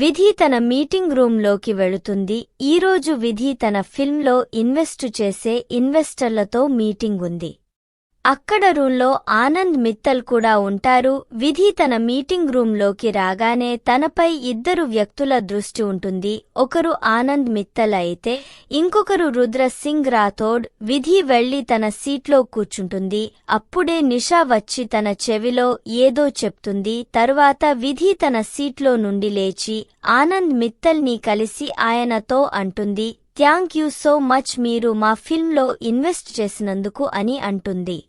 విధి తన మీటింగ్ రూంలోకి వెళుతుంది. ఈరోజు విధి తన ఫిల్మ్లో ఇన్వెస్టు చేసే ఇన్వెస్టర్లతో మీటింగ్ ఉంది. అక్కడ రూంలో ఆనంద్ మిత్తల్ కూడా ఉంటారు. విధి తన మీటింగ్ రూంలోకి రాగానే తనపై ఇద్దరు వ్యక్తుల దృష్టి ఉంటుంది. ఒకరు ఆనంద్ మిత్తల్ అయితే ఇంకొకరు రుద్ర సింగ్ రాథోడ్. విధి వెళ్ళి తన సీట్లో కూర్చుంటుంది. అప్పుడే నిషా వచ్చి తన చెవిలో ఏదో చెప్తుంది. తరువాత విధి తన సీట్లో నుండి లేచి ఆనంద్ మిత్తల్ని కలిసి ఆయనతో అంటుంది. థ్యాంక్ యూ సో మచ్ మీరు మా ఫిల్మ్లో ఇన్వెస్ట్ చేసినందుకు అని అంటుంది.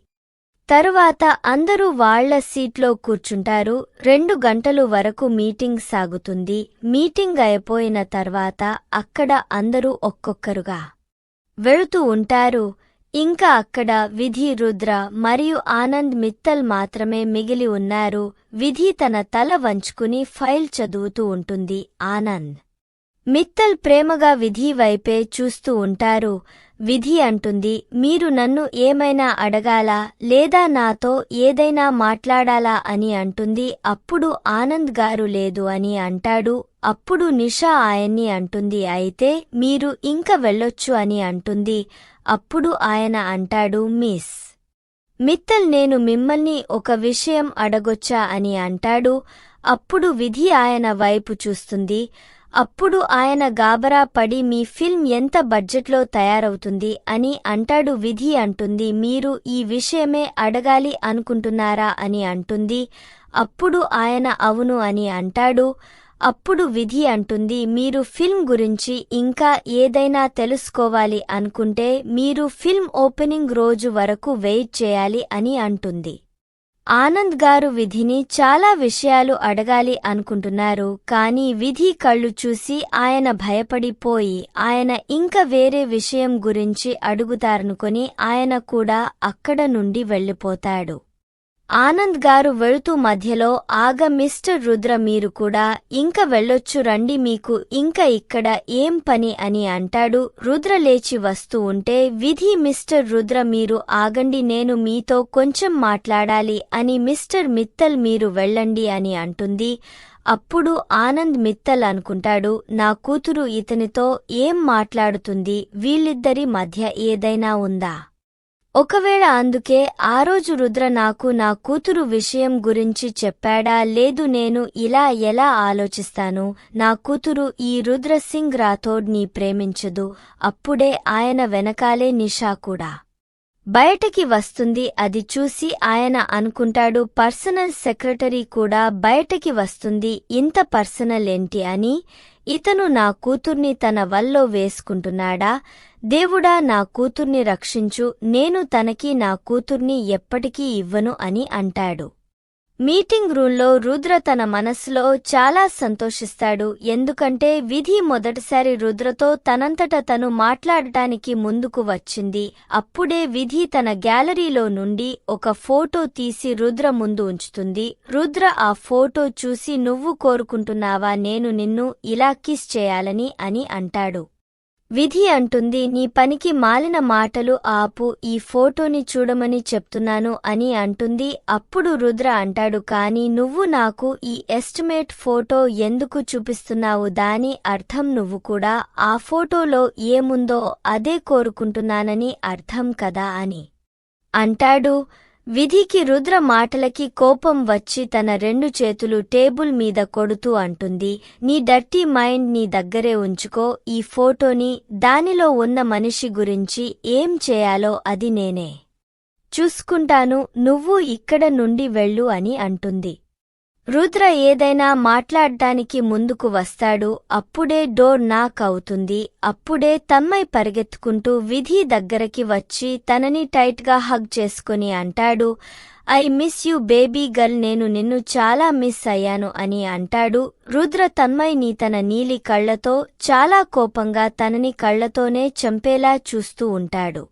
తరువాత అందరూ వాళ్ళ సీట్లో కూర్చుంటారు. రెండు గంటలు వరకు మీటింగ్ సాగుతుంది. మీటింగ్ అయిపోయిన తర్వాత అక్కడ అందరూ ఒక్కొక్కరుగా వెళుతూ ఉంటారు. ఇంకా అక్కడ విధి రుద్ర మరియు ఆనంద్ మిత్తల్ మాత్రమే మిగిలి ఉన్నారు. విధి తన తల వంచుకుని ఫైల్ చదువుతూ ఉంటుంది. ఆనంద్ మిత్తల్ ప్రేమగా విధి వైపే చూస్తూ ఉంటారు. విధి అంటుంది మీరు నన్ను ఏమైనా అడగాలా లేదా నాతో ఏదైనా మాట్లాడాలా అని అంటుంది అప్పుడు ఆనంద్ గారు లేదు అని అంటాడు అప్పుడు నిషా ఆయన్ని అంటుంది అయితే మీరు ఇంక వెళ్ళొచ్చు అని అంటుంది అప్పుడు ఆయన అంటాడు మిస్. మిత్తల్ నేను మిమ్మల్ని ఒక విషయం అడగొచ్చా అని అంటాడు అప్పుడు విధి ఆయన వైపు చూస్తుంది అప్పుడు ఆయన గాబరా పడి మీ ఫిల్మ్ ఎంత బడ్జెట్లో తయారవుతుంది? అని అంటాడు విధి అంటుంది మీరు ఈ విషయమే అడగాలి అనుకుంటున్నారా? అని అంటుంది అప్పుడు ఆయన అవును అని అంటాడు. అప్పుడు విధి అంటుంది మీరు ఫిల్మ్ గురించి ఇంకా ఏదైనా తెలుసుకోవాలి అనుకుంటే మీరు ఫిల్మ్ ఓపెనింగ్ రోజు వరకు వెయిట్ చేయాలి అని అంటుంది. ఆనంద్ గారు విధిని చాలా విషయాలు అడగాలి అనుకుంటున్నారు. కానీ విధి కళ్ళు చూసి ఆయన భయపడిపోయి ఆయన ఇంకా వేరే విషయం గురించి అడుగుతారనుకొని ఆయన కూడా అక్కడ నుండి వెళ్ళిపోతాడు. ఆనంద్ గారు వెళుతూ మధ్యలో ఆగ మిస్టర్ రుద్ర మీరు కూడా ఇంక వెళ్ళొచ్చు రండి మీకు ఇంక ఇక్కడ ఏం పని అని అంటాడు. రుద్ర లేచి వస్తూ ఉంటే విధి మిస్టర్ రుద్ర మీరు ఆగండి నేను మీతో కొంచెం మాట్లాడాలి అని మిస్టర్ మిత్తల్ మీరు వెళ్ళండి అని అంటుంది. అప్పుడు ఆనంద్ మిత్తల్ అనుకుంటాడు నా కూతురు ఇతనితో ఏం మాట్లాడుతుంది? వీళ్ళిద్దరి మధ్య ఏదైనా ఉందా? ఒకవేళ అందుకే ఆ రోజు రుద్ర నాకు నా కూతురు విషయం గురించి చెప్పాడా లేదు నేను ఇలా ఎలా ఆలోచిస్తాను? నా కూతురు ఈ రుద్ర సింగ్ రాథోడ్ ప్రేమించదు. అప్పుడే ఆయన వెనకాలే నిషా కూడా. బయటకి వస్తుంది అది చూసి ఆయన అనుకుంటాడు పర్సనల్ సెక్రటరీ కూడా బయటకి వస్తుంది ఇంత పర్సనల్ ఏంటి అని? ఇతను నా కూతుర్ని తన వల్లో వేసుకుంటున్నాడా? దేవుడా నా కూతుర్ని రక్షించు నేను తనకి నా కూతుర్ని ఎప్పటికీ ఇవ్వను అని అంటాడు. మీటింగ్ రూంలో రుద్ర తన మనస్సులో చాలా సంతోషిస్తాడు ఎందుకంటే విధి మొదటిసారి రుద్రతో తనంతట తను మాట్లాడటానికి ముందుకు వచ్చింది. అప్పుడే విధి తన గ్యాలరీలో నుండి ఒక ఫోటో తీసి రుద్ర ముందు ఉంచుతుంది. రుద్ర ఆ ఫోటో చూసి నువ్వు కోరుకుంటున్నావా? నేను నిన్ను ఇలా కిస్ చేయాలని అని అంటాడు. విధి అంటుంది నీ పనికి మాలిన మాటలు ఆపు ఈ ఫోటోని చూడమని చెప్తున్నాను అని అంటుంది. అప్పుడు రుద్ర అంటాడు కాని నువ్వు నాకు ఈ ఎస్టిమేట్ ఫోటో ఎందుకు చూపిస్తున్నావు? దాని అర్థం నువ్వు కూడా ఆ ఫోటోలో ఏముందో అదే కోరుకుంటున్నానని అర్థం కదా అని. అంటాడు విధికి రుద్ర మాటలకి కోపం వచ్చి తన రెండు చేతులు టేబుల్ మీద కొడుతూ అంటుంది. నీ డర్టీ మైండ్ నీ దగ్గరే ఉంచుకో. ఈ ఫోటోని దానిలో ఉన్న మనిషి గురించి ఏం చేయాలో అది నేనే. చూసుకుంటాను. నువ్వు ఇక్కడ నుండి వెళ్ళు అని అంటుంది. రుద్ర ఏదైనా మాట్లాడ్డానికి ముందుకు వస్తాడు అప్పుడే డోర్ నాక్ అవుతుంది అప్పుడే తమ్మై పరిగెత్తుకుంటూ విధి దగ్గరకి వచ్చి తనని టైట్గా హగ్ చేసుకుని అంటాడు I miss you baby girl నేను నిన్ను చాలా మిస్ అయ్యాను అని అంటాడు. రుద్ర తమ్మైని తన నీలి కళ్ళతో చాలా కోపంగా తనని కళ్ళతోనే చంపేలా చూస్తూ ఉంటాడు.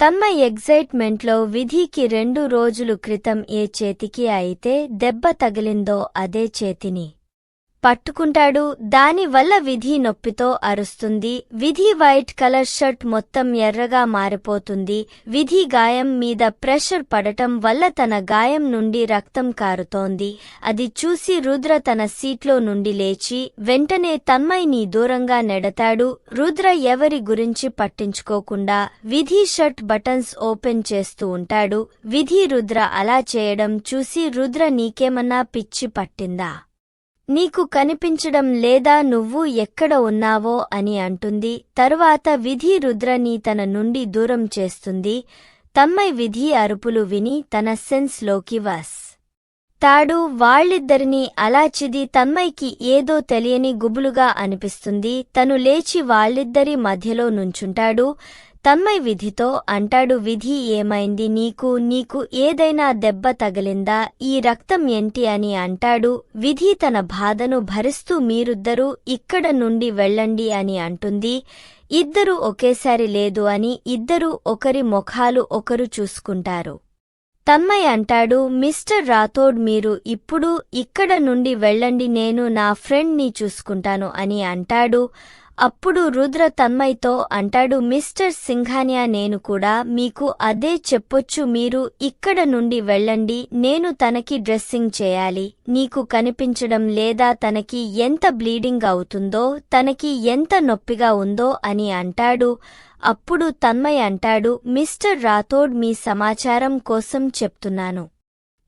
తమ్మ ఎగ్జైట్మెంట్లో విధికి రెండు రోజులు క్రితం ఏ చేతికి అయితే దెబ్బ తగిలిందో అదే చేతిని. పట్టుకుంటాడు. దానివల్ల విధి నొప్పితో అరుస్తుంది. విధి వైట్ కలర్ షర్ట్ మొత్తం ఎర్రగా మారిపోతుంది. విధి గాయం మీద ప్రెషర్ పడటం వల్ల తన గాయం నుండి రక్తం కారుతోంది. అది చూసి రుద్ర తన సీట్లో నుండి లేచి వెంటనే తన్మయ్ని దూరంగా నెడతాడు. రుద్ర ఎవరి గురించి పట్టించుకోకుండా విధి షర్ట్ బటన్స్ ఓపెన్ చేస్తూ ఉంటాడు. విధి రుద్ర అలా చేయడం చూసి రుద్ర నీకేమన్నా పిచ్చి పట్టిందా? నీకు కనిపించడం లేదా నువ్వు ఎక్కడ ఉన్నావో అని అంటుంది. తరువాత విధి రుద్రని తన నుండి దూరం చేస్తుంది. తమ్మై విధి అరుపులు విని తన సెన్స్లోకి వాస్. తాడు వాళ్ళిద్దరినీ అలా చిది ఏదో తెలియని గుబులుగా అనిపిస్తుంది. తను లేచి వాళ్ళిద్దరి మధ్యలో నుంచుంటాడు. తన్మయ్ విధితో అంటాడు విధి ఏమైంది నీకు? నీకు ఏదైనా దెబ్బ తగిలిందా? ఈ రక్తం ఏంటి అని అంటాడు విధి తన బాధను భరిస్తూ మీరుద్దరూ ఇక్కడ నుండి వెళ్ళండి అని అంటుంది. ఇద్దరూ ఒకేసారి లేదు అని ఇద్దరూ ఒకరి ముఖాలు ఒకరు చూసుకుంటారు. తన్మయ్ అంటాడు మిస్టర్ రాథోడ్ మీరు ఇప్పుడు ఇక్కడ నుండి వెళ్ళండి నేను నా ఫ్రెండ్ని చూసుకుంటాను అని అంటాడు. అప్పుడు రుద్ర తన్మయ్తో అంటాడు మిస్టర్ సింఘానియా నేను కూడా మీకు అదే చెప్పొచ్చు. మీరు ఇక్కడ నుండి వెళ్ళండి. నేను తనకి డ్రెస్సింగ్ చేయాలి. నీకు కనిపించడం లేదా తనకి ఎంత బ్లీడింగ్ అవుతుందో తనకి ఎంత నొప్పిగా ఉందో అని అంటాడు. అప్పుడు తన్మయ్ అంటాడు మిస్టర్ రాథోడ్ మీ సమాచారం కోసం చెప్తున్నాను.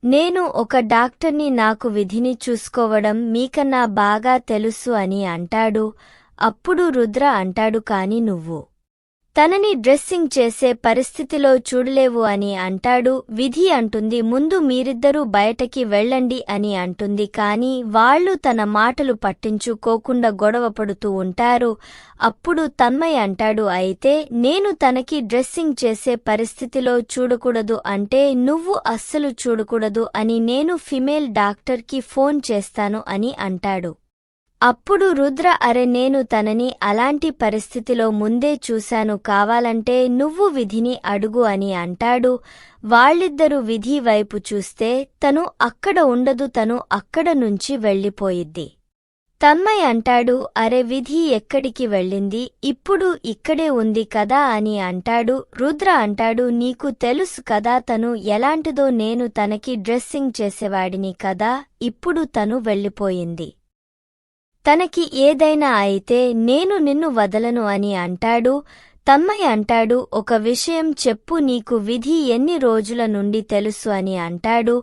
నేను ఒక డాక్టర్ని నాకు విధిని చూసుకోవడం మీకన్నా బాగా తెలుసు అని అంటాడు. అప్పుడు రుద్ర అంటాడు కాని నువ్వు తనని డ్రెస్సింగ్ చేసే పరిస్థితిలో చూడలేవు అని అంటాడు. విధి అంటుంది ముందు మీరిద్దరూ బయటకి వెళ్ళండి అని అంటుంది. కాని వాళ్ళు తన మాటలు పట్టించుకోకుండా గొడవపడుతూ ఉంటారు. అప్పుడు తన్మయ్ అంటాడు అయితే నేను తనకి డ్రెస్సింగ్ చేసే పరిస్థితిలో చూడకూడదు అంటే నువ్వు అస్సలు చూడకూడదు అని నేను ఫిమేల్ డాక్టర్కి ఫోన్ చేస్తాను అని అంటాడు. అప్పుడు రుద్ర అరె నేను తనని అలాంటి పరిస్థితిలో ముందే చూశాను కావాలంటే నువ్వు విధిని అడుగు అని అంటాడు. వాళ్ళిద్దరూ విధి వైపు చూస్తే తను అక్కడ ఉండదు తను అక్కడ నుంచి వెళ్ళిపోయిద్ది. తన్మయ్ అంటాడు అరె విధి ఎక్కడికి వెళ్ళింది? ఇప్పుడు ఇక్కడే ఉంది కదా అని అంటాడు. రుద్ర అంటాడు నీకు తెలుసు కదా తను ఎలాంటిదో నేను తనకి డ్రెస్సింగ్ చేసేవాడిని కదా ఇప్పుడు తను వెళ్ళిపోయింది. తనకి ఏదైనా అయితే నేను నిన్ను వదలను అని అంటాడు తమ్మయ్య అంటాడు ఒక విషయం చెప్పు నీకు విధి ఎన్ని రోజుల నుండి తెలుసు అని అంటాడు.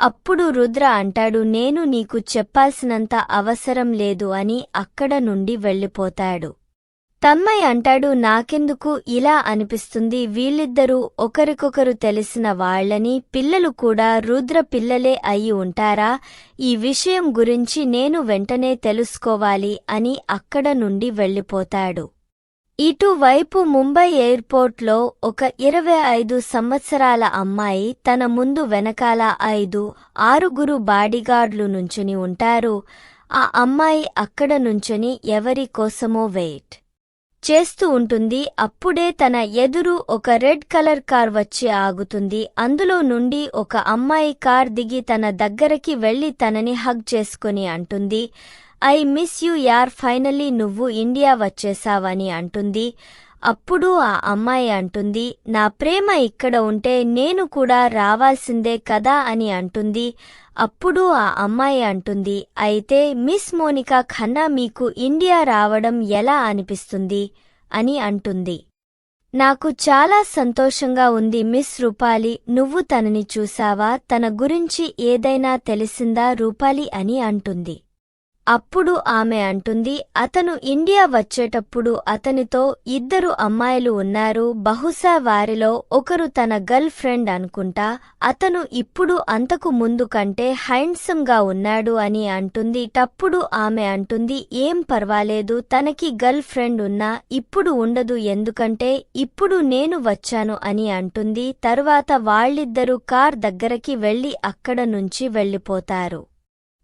అప్పుడు రుద్ర అంటాడు నేను నీకు చెప్పాల్సినంత అవసరం లేదు అని అక్కడ నుండి వెళ్ళిపోతాడు. తమ్మయ్య అంటాడు నాకెందుకు ఇలా అనిపిస్తుంది? వీళ్ళిద్దరూ ఒకరికొకరు తెలిసిన వాళ్ళని పిల్లలు కూడా రుద్ర పిల్లలే అయి ఉంటారా? ఈ విషయం గురించి నేను వెంటనే తెలుసుకోవాలి అని అక్కడ నుండి వెళ్ళిపోతాడు. ఇటువైపు ముంబై ఎయిర్పోర్ట్లో ఒక ఇరవై ఐదు సంవత్సరాల అమ్మాయి తన ముందు వెనకాల ఐదు ఆరుగురు బాడీగార్డ్లు నుంచుని ఉంటారు. ఆ అమ్మాయి అక్కడ నుంచుని ఎవరి కోసమో వెయిట్. చేస్తూ ఉంటుంది. అప్పుడే తన ఎదురు ఒక రెడ్ కలర్ కార్ వచ్చి ఆగుతుంది. అందులో నుండి ఒక అమ్మాయి కార్ దిగి తన దగ్గరకి వెళ్ళి తనని హగ్ చేసుకుని అంటుంది. ఐ మిస్ యూ యార్ ఫైనలీ నువ్వు ఇండియా వచ్చేసావని అంటుంది. అప్పుడు ఆ అమ్మాయి అంటుంది. నా ప్రేమ ఇక్కడ ఉంటే నేను కూడా రావాల్సిందే కదా అని అంటుంది. అప్పుడు ఆ అమ్మాయి అంటుంది అయితే మిస్ మోనికా ఖన్నా మీకు ఇండియా రావడం ఎలా అనిపిస్తుంది? అని అంటుంది. నాకు చాలా సంతోషంగా ఉంది మిస్ రూపాలి నువ్వు తనని చూసావా? తన గురించి ఏదైనా తెలిసిందా రూపాలి? అని అంటుంది. అప్పుడు ఆమె అంటుంది అతను ఇండియా వచ్చేటప్పుడు అతనితో ఇద్దరు అమ్మాయిలు ఉన్నారు. బహుశా వారిలో ఒకరు తన గర్ల్ ఫ్రెండ్ అనుకుంటా. అతను ఇప్పుడు అంతకు ముందు కంటే హ్యాండ్సమ్గా ఉన్నాడు అని అంటుంది. టప్పుడు ఆమె అంటుంది ఏం పర్వాలేదు. తనకి గర్ల్ ఫ్రెండ్ ఉన్నా ఇప్పుడు ఉండదు. ఎందుకంటే ఇప్పుడు నేను వచ్చాను అని అంటుంది. తరువాత వాళ్ళిద్దరూ కార్ దగ్గరకి వెళ్ళి అక్కడ నుంచి వెళ్ళిపోతారు.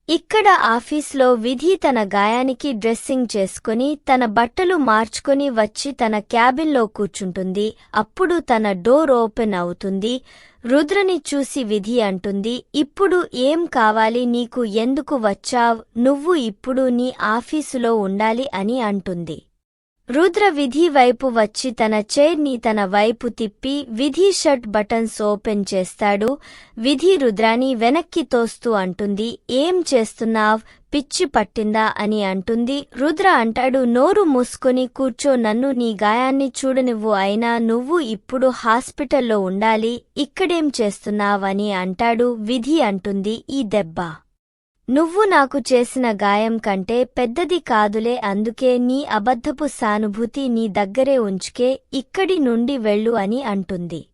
ఇక్కడ ఆఫీస్లో విధి తన గాయానికి డ్రెస్సింగ్ చేసుకుని తన బట్టలు మార్చుకొని వచ్చి తన క్యాబిన్లో కూర్చుంటుంది. అప్పుడు తన డోర్ ఓపెన్ అవుతుంది. రుద్రని చూసి విధి అంటుంది ఇప్పుడు ఏం కావాలి? నీకు ఎందుకు వచ్చావ్? నువ్వు ఇప్పుడు నీ ఆఫీసులో ఉండాలి అని అంటుంది. రుద్ర విధి వైపు వచ్చి తన చైర్ని తన వైపు తిప్పి విధి షర్ట్ బటన్స్ ఓపెన్ చేస్తాడు. విధి రుద్రాని వెనక్కి తోస్తూ అంటుంది ఏం చేస్తున్నావ్? పిచ్చి పట్టిందా? అని అంటుంది. రుద్ర అంటాడు నోరు మూసుకొని కూర్చో నన్ను నీ గాయాన్ని చూడనివ్వు. అయినా నువ్వు ఇప్పుడు హాస్పిటల్లో ఉండాలి. ఇక్కడేం చేస్తున్నావని అంటాడు విధి అంటుంది ఈ దెబ్బ. నువ్వు నాకు చేసిన గాయం కంటే పెద్దది కాదులే అందుకే నీ అబద్ధపు సానుభూతి నీ దగ్గరే ఉంచుకే ఇక్కడి నుండి వెళ్ళు అని అంటుంది.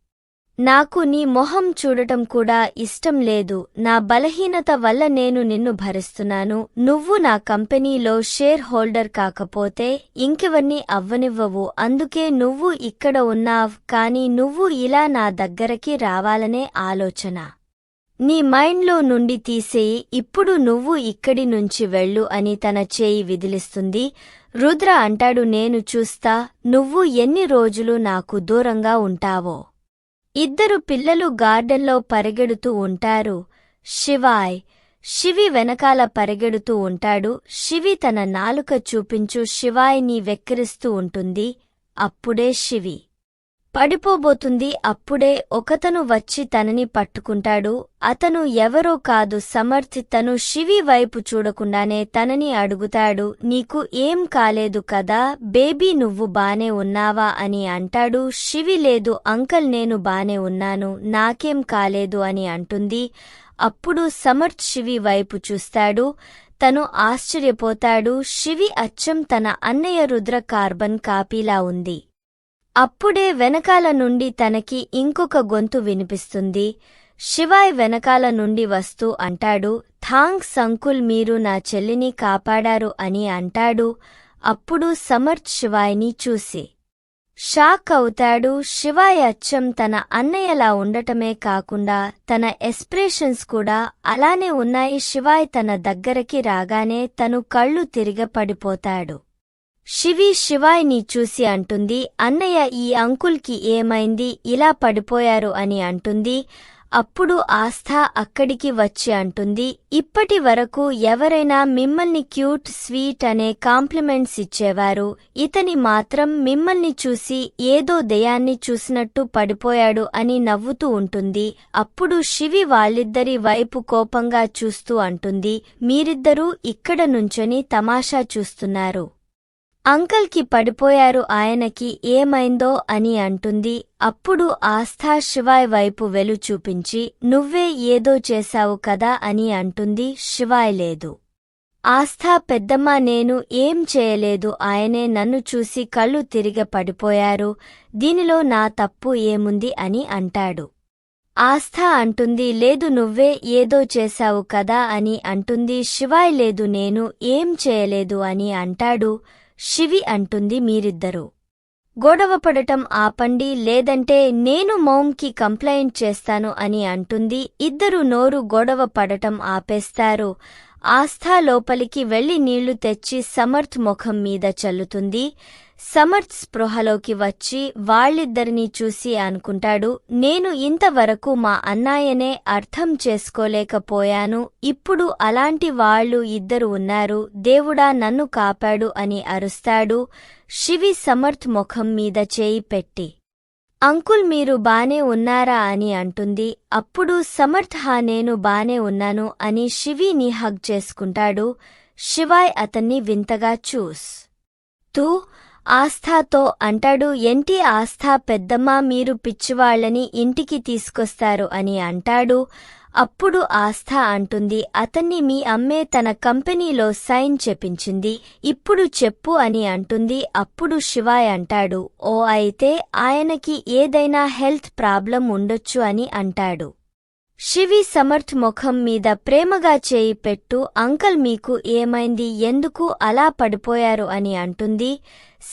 నాకు నీ మొహం చూడటం కూడా ఇష్టం లేదు. నా బలహీనత వల్ల నేను నిన్ను భరిస్తున్నాను. నువ్వు నా కంపెనీలో షేర్ హోల్డర్ కాకపోతే ఇంకెవరిని అవ్వనివ్వవు. అందుకే నువ్వు ఇక్కడ ఉన్నావ్. కాని నువ్వు ఇలా నా దగ్గరకి రావాలనే ఆలోచన. నీ మైండ్లో నుండి తీసేయి ఇప్పుడు నువ్వు ఇక్కడి నుంచి వెళ్ళు అని తన చేయి విదిలిస్తుంది. రుద్ర అంటాడు నేను చూస్తా నువ్వు ఎన్ని రోజులు నాకు దూరంగా ఉంటావో. ఇద్దరు పిల్లలు గార్డెన్లో పరిగెడుతూ ఉంటారు. శివాయ్ శివి వెనకాల పరిగెడుతూ ఉంటాడు. శివి తన నాలుక చూపించు శివాయ్ని వెక్కిరిస్తూ ఉంటుంది. అప్పుడే శివి పడిపోబోతుంది. అప్పుడే ఒకతను వచ్చి తనని పట్టుకుంటాడు. అతను ఎవరో కాదు సమర్థి తను శివి వైపు చూడకుండానే తనని అడుగుతాడు. నీకు ఏం కాలేదు కదా? బేబీ నువ్వు బానే ఉన్నావా అని అంటాడు. శివి లేదు అంకల్ నేను బానే ఉన్నాను. నాకేం కాలేదు అని అంటుంది. అప్పుడు సమర్థ్ శివి వైపు చూస్తాడు. తను ఆశ్చర్యపోతాడు. శివి అచ్చం తన అన్నయ్య రుద్ర కార్బన్ కాపీలా ఉంది. అప్పుడే వెనకాల నుండి తనకి ఇంకొక గొంతు వినిపిస్తుంది. శివాయ్ వెనకాల నుండి వస్తూ అంటాడు థాంక్స్ అంకుల్ మీరు నా చెల్లిని కాపాడారు అని అంటాడు. అప్పుడు సమర్థ్ శివాయ్ని చూసి షాక్ అవుతాడు. శివాయ్ అచ్చం తన అన్నయ్యలా ఉండటమే కాకుండా తన ఎస్ప్రెషన్స్ కూడా అలానే ఉన్నాయి. శివాయ్ తన దగ్గరకి రాగానే తను కళ్ళు తిరిగ శివి శివాయ్ని చూసి అంటుంది అన్నయ్య ఈ అంకుల్కి ఏమైంది? ఇలా పడిపోయారు అని అంటుంది. అప్పుడు ఆస్థ అక్కడికి వచ్చి అంటుంది ఇప్పటి వరకు ఎవరైనా మిమ్మల్ని క్యూట్ స్వీట్ అనే కాంప్లిమెంట్స్ ఇచ్చేవారు. ఇతని మాత్రం మిమ్మల్ని చూసి ఏదో దయాన్ని చూసినట్టు పడిపోయాడు అని నవ్వుతూ ఉంటుంది. అప్పుడు శివి వాళ్ళిద్దరి వైపు కోపంగా చూస్తూ అంటుంది మీరిద్దరూ ఇక్కడ నుంచొని తమాషా చూస్తున్నారు. అంకల్కి పడిపోయారు ఆయనకి ఏమైందో అని అంటుంది. అప్పుడు ఆస్థా శివాయ్ వైపు వెలు చూపించి నువ్వే ఏదో చేశావు కదా అని అంటుంది శివాయ్ లేదు. ఆస్థా పెద్దమ్మ నేను ఏం చేయలేదు ఆయనే నన్ను చూసి కళ్ళు తిరిగ పడిపోయారు దీనిలో నా తప్పు ఏముంది అని అంటాడు. ఆస్థా అంటుంది లేదు నువ్వే ఏదో చేశావు కదా అని అంటుంది శివాయ్ లేదు నేను ఏం చేయలేదు అని అంటాడు శివి అంటుంది మీరిద్దరూ. గొడవపడటం ఆపండి లేదంటే నేను మౌమ్కి కంప్లైంట్ చేస్తాను అని అంటుంది. ఇద్దరు నోరు గొడవ పడటం ఆపేస్తారు. ఆస్థా లోపలికి వెళ్ళి నీళ్ళు తెచ్చి సమర్థ్ ముఖం మీద చల్లుతుంది. సమర్థ్ స్పృహలోకి వచ్చి వాళ్ళిద్దరినీ చూసి అనుకుంటాడు నేను ఇంతవరకు మా అన్నాయనే అర్థం చేసుకోలేకపోయాను ఇప్పుడు అలాంటి వాళ్ళు ఇద్దరు ఉన్నారు దేవుడా నన్ను కాపాడు అని అరుస్తాడు శివి సమర్థ్ ముఖం మీద చేయి పెట్టి. అంకుల్ మీరు బానే ఉన్నారా అని అంటుంది అప్పుడు సమర్థ హా నేను బానే ఉన్నాను అని శివీని హగ్ చేసుకుంటాడు శివాయ్ అతన్ని వింతగా చూస్. తూ ఆస్థాతో అంటాడు ఎంటి ఆస్థా పెద్దమ్మ మీరు పిచ్చివాళ్ళని ఇంటికి తీసుకొస్తారు అని అంటాడు. అప్పుడు ఆస్థా అంటుంది అతన్ని మీ అమ్మే తన కంపెనీలో సైన్ చెప్పించింది ఇప్పుడు చెప్పు అని అంటుంది. అప్పుడు శివాయ్ అంటాడు ఓ అయితే ఆయనకి ఏదైనా హెల్త్ ప్రాబ్లం ఉండొచ్చు అని అంటాడు. శివి సమర్థ్ ముఖం మీద ప్రేమగా చేయి పెట్టు అంకల్ మీకు ఏమైంది ఎందుకు అలా పడిపోయారు అని అంటుంది.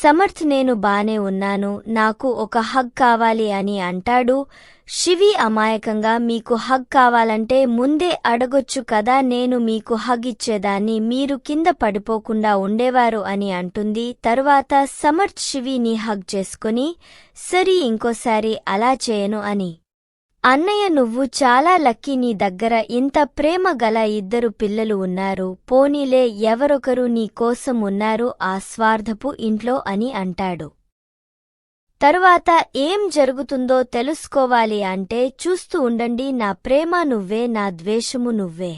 సమర్థ్ నేను బానే ఉన్నాను నాకు ఒక హగ్ కావాలి అని అంటాడు. శివి అమాయకంగా మీకు హగ్ కావాలంటే ముందే అడగొచ్చు కదా నేను మీకు హగ్ ఇచ్చేదాన్ని మీరు కింద పడిపోకుండా ఉండేవారు అని అంటుంది. తరువాత సమర్థ్ శివిని హగ్ చేసుకుని సరి ఇంకోసారి అలా చేయను అని. అన్నయ్య నువ్వు చాలా లక్కీ నీ దగ్గర. ఇంత ప్రేమ గల ఇద్దరు పిల్లలు ఉన్నారు. పోనీలే ఎవరొకరు నీ కోసం ఉన్నారు. ఆ స్వార్థపు ఇంట్లో అని అంటాడు. తరువాత ఏం జరుగుతుందో తెలుసుకోవాలి అంటే చూస్తూ ఉండండి నా ప్రేమ నువ్వే నా ద్వేషము నువ్వే.